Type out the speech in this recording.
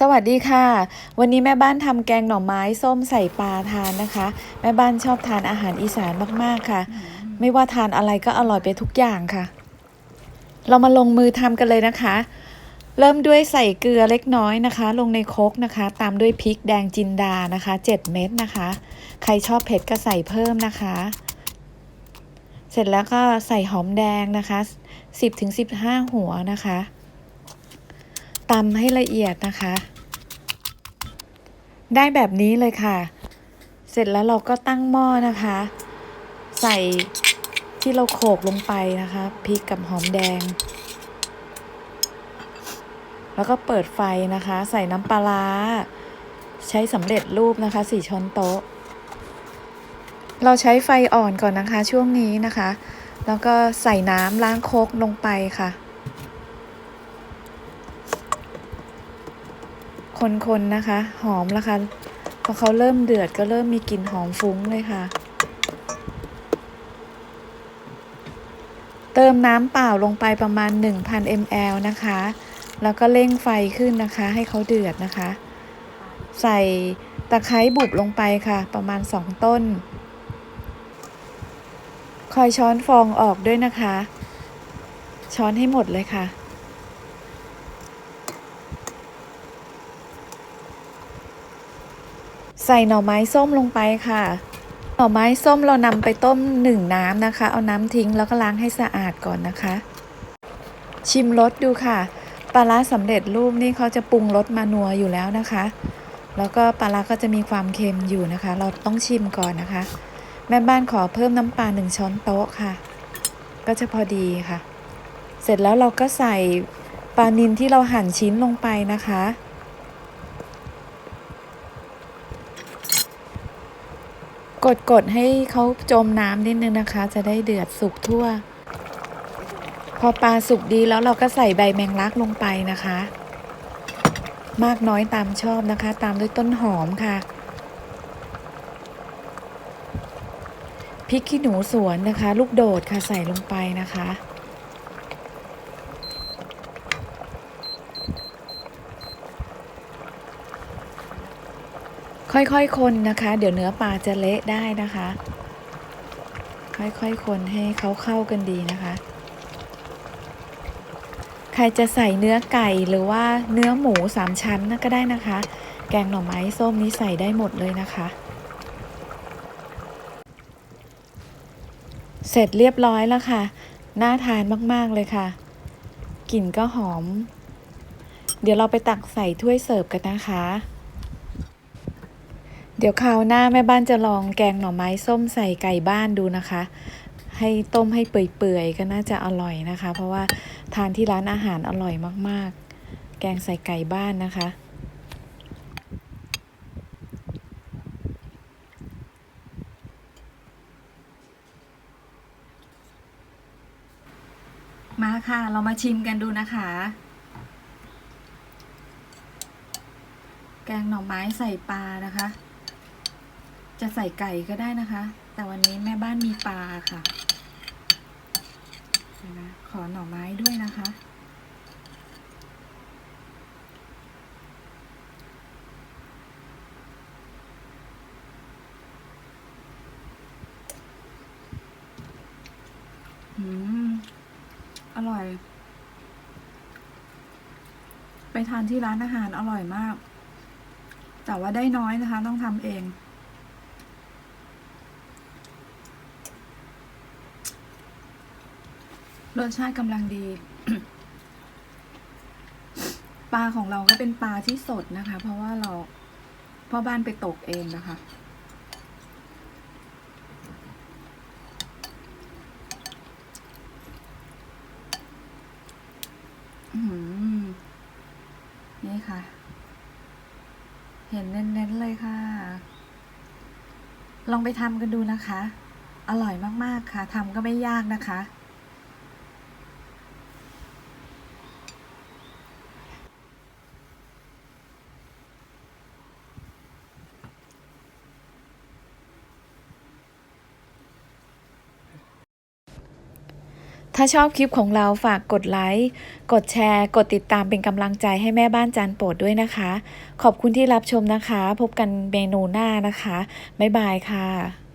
สวัสดีค่ะ วันนี้แม่บ้านทำแกงหน่อไม้ส้มใส่ปลาทานนะคะ แม่บ้านชอบทานอาหารอีสานมากๆค่ะ ไม่ว่าทานอะไรก็อร่อยไปทุกอย่างค่ะ เรามาลงมือทำกันเลยนะคะ เริ่มด้วยใส่เกลือเล็กน้อยนะคะ ลงในโครกนะคะ ตามด้วยพริกแดงจินดานะคะ 7 เม็ดนะคะ ใครชอบเผ็ดก็ใส่เพิ่มนะคะ เสร็จแล้วก็ใส่หอมแดงนะคะ 10-15 หัวนะคะ ตำให้ละเอียดนะคะ ได้แบบนี้เลยค่ะ เสร็จแล้วเราก็ตั้งหม้อนะคะ ใส่ที่เราโขลกลงไปนะคะพริกกับหอมแดง แล้วก็เปิดไฟนะคะ ใส่น้ำปลาร้าใช้สำเร็จรูปนะคะสี่ช้อนโต๊ะ เราใช้ไฟอ่อนก่อนนะคะช่วงนี้นะคะ แล้วก็ใส่น้ำล้างโคกลงไปค่ะ คนๆนะคะ หอมแล้วค่ะพอเขาเริ่มเดือดก็เริ่มมีกลิ่นหอมฟุ้งเลยค่ะ เติมน้ำเปล่าลงไปประมาณ 1,000 ml นะคะ แล้วก็เร่งไฟขึ้นนะคะ ให้เขาเดือดนะคะ ใส่ตะไคร้บุบลงไปค่ะ ประมาณ 2 ต้น คอยช้อนฟองออกด้วยนะคะ ช้อนให้หมดเลยค่ะ ใส่หน่อไม้ส้มลงไปค่ะ หน่อไม้ส้มเรานำไปต้มหนึ่งน้ำนะคะ เอาน้ำทิ้งแล้วก็ล้างให้สะอาดก่อนนะคะ ชิมรสดูค่ะปลาร้าสำเร็จรูปนี่เขาจะปรุงรสมานัวอยู่แล้วนะคะ แล้วก็ปลาร้าก็จะมีความเค็มอยู่นะคะ เราต้องชิมก่อนนะคะ แม่บ้านขอเพิ่มน้ำปลาหนึ่งช้อนโต๊ะค่ะ ก็จะพอดีค่ะ เสร็จแล้วเราก็ใส่ปลานิลที่เราหั่นชิ้นลงไปนะคะ กดกดให้เขาจมน้ำนิดนึงนะคะ จะได้เดือดสุกทั่ว พอปลาสุกดีแล้วเราก็ใส่ใบแมงลักลงไปนะคะ มากน้อยตามชอบนะคะ ตามด้วยต้นหอมค่ะพริกขี้หนูสวนนะคะ ลูกโดดค่ะใส่ลงไปนะคะ ค่อยๆคนนะคะ เดี๋ยวเนื้อปลาจะเละได้นะคะ ค่อยๆคนให้เขาเข้ากันดีนะคะ ใครจะใส่เนื้อไก่หรือว่าเนื้อหมูสามชั้นก็ได้นะคะ แกงหน่อไม้ส้มนี้ใส่ได้หมดเลยนะคะ เสร็จเรียบร้อยแล้วค่ะ น่าทานมากๆเลยค่ะ กลิ่นก็หอม เดี๋ยวเราไปตักใส่ถ้วยเสิร์ฟกันนะคะ เดี๋ยวคราวหน้าแม่บ้านจะลองแกงหน่อไม้ส้มใส่ไก่บ้านดูนะคะ ให้ต้มให้เปื่อยๆก็น่าจะอร่อยนะคะ เพราะว่าทานที่ร้านอาหารอร่อยมากๆ แกงใส่ไก่บ้านนะคะ มาค่ะ เรามาชิมกันดูนะคะ แกงหน่อไม้ใส่ปลานะคะ จะใส่ไก่ก็ได้นะคะ แต่วันนี้แม่บ้านมีปลาค่ะนะขอหน่อไม้ด้วยนะคะ อืม อร่อย ไปทานที่ร้านอาหารอร่อยมาก แต่ว่าได้น้อยนะคะ ต้องทำเอง รสชาติกำลังดี ปลาของเราก็เป็นปลาที่สดนะคะ เพราะว่าเราพ่อบ้านไปตกเองนะคะนี่ค่ะ เห็นเน้นๆเลยค่ะ ลองไปทำกันดูนะคะ อร่อยมากๆค่ะทำก็ไม่ยากนะคะ ถ้าชอบคลิปของเราฝากกดไลค์ กดแชร์ กดติดตามเป็นกำลังใจให้แม่บ้านจานโปรดด้วยนะคะ ขอบคุณที่รับชมนะคะ พบกันเมนูหน้านะคะ บ๊ายบายค่ะ